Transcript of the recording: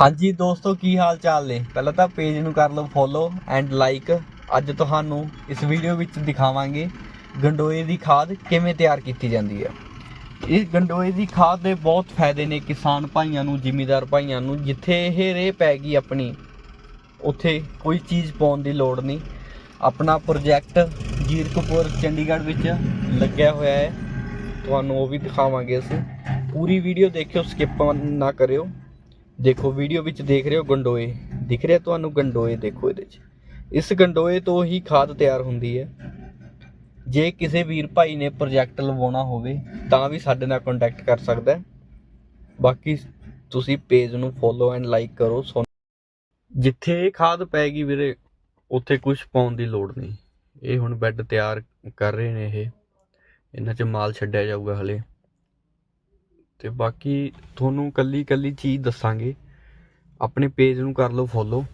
ਹਾਂਜੀ ਦੋਸਤੋ, ਕੀ ਹਾਲ ਚਾਲ ਨੇ? ਪਹਿਲਾਂ ਤਾਂ ਪੇਜ ਨੂੰ ਕਰ ਲਓ ਫੋਲੋ ਐਂਡ ਲਾਈਕ ਅੱਜ ਤੁਹਾਨੂੰ ਇਸ ਵੀਡੀਓ ਵਿੱਚ ਦਿਖਾਵਾਂਗੇ ਗੰਡੋਏ ਦੀ ਖਾਦ ਕਿਵੇਂ ਤਿਆਰ ਕੀਤੀ ਜਾਂਦੀ ਹੈ। ਇਸ ਗੰਡੋਏ ਦੀ ਖਾਦ ਦੇ ਬਹੁਤ ਫਾਇਦੇ ਨੇ ਕਿਸਾਨ ਭਾਈਆਂ ਨੂੰ, ਜ਼ਿਮੀਦਾਰ ਭਾਈਆਂ ਨੂੰ। ਜਿੱਥੇ ਇਹ ਰੇ ਪੈ ਗਈ ਆਪਣੀ, ਉੱਥੇ ਕੋਈ ਚੀਜ਼ ਪਾਉਣ ਦੀ ਲੋੜ ਨਹੀਂ। ਆਪਣਾ ਪ੍ਰੋਜੈਕਟ ਜੀਰਕਪੁਰ, ਚੰਡੀਗੜ੍ਹ ਵਿੱਚ ਲੱਗਿਆ ਹੋਇਆ ਹੈ। ਤੁਹਾਨੂੰ ਉਹ ਵੀ ਦਿਖਾਵਾਂਗੇ ਅਸੀਂ। ਪੂਰੀ ਵੀਡੀਓ ਦੇਖਿਓ ਸਕਿਪ ਨਾ ਕਰਿਓ। ਦੇਖੋ ਵੀਡੀਓ ਵਿੱਚ ਦੇਖ ਰਹੇ ਹੋ ਗੰਡੋਏ। ਦਿਖ ਰਿਹਾ ਤੁਹਾਨੂੰ ਗੰਡੋਏ ਦੇਖੋ ਇਹਦੇ 'ਚ। ਇਸ ਗੰਡੋਏ ਤੋਂ ਹੀ ਖਾਦ ਤਿਆਰ ਹੁੰਦੀ ਹੈ। ਜੇ ਕਿਸੇ ਵੀਰ ਭਾਈ ਨੇ ਪ੍ਰੋਜੈਕਟ ਲਵਾਉਣਾ ਹੋਵੇ, ਤਾਂ ਵੀ ਸਾਡੇ ਨਾਲ ਕੰਟੈਕਟ ਕਰ ਸਕਦਾ ਹੈ। ਬਾਕੀ ਤੁਸੀਂ ਪੇਜ ਨੂੰ ਫੋਲੋ ਐਂਡ ਲਾਈਕ ਕਰੋ। ਸੋ ਜਿੱਥੇ ਇਹ ਖਾਦ ਪੈਗੀ ਵੀਰੇ, ਉੱਥੇ ਕੁਝ ਪਾਉਣ ਦੀ ਲੋੜ ਨਹੀਂ। ਇਹ ਹੁਣ ਬੈੱਡ ਤਿਆਰ ਕਰ ਰਹੇ ਨੇ ਇਹ। ਇਹਨਾਂ 'ਚ ਮਾਲ ਛੱਡਿਆ ਜਾਊਗਾ ਹਲੇ। ਤੇ ਬਾਕੀ ਤੁਹਾਨੂੰ ਕੱਲੀ ਕੱਲੀ ਚੀਜ਼ ਦੱਸਾਂਗੇ। ਆਪਣੇ ਪੇਜ ਨੂੰ ਕਰ ਲਓ ਫੋਲੋ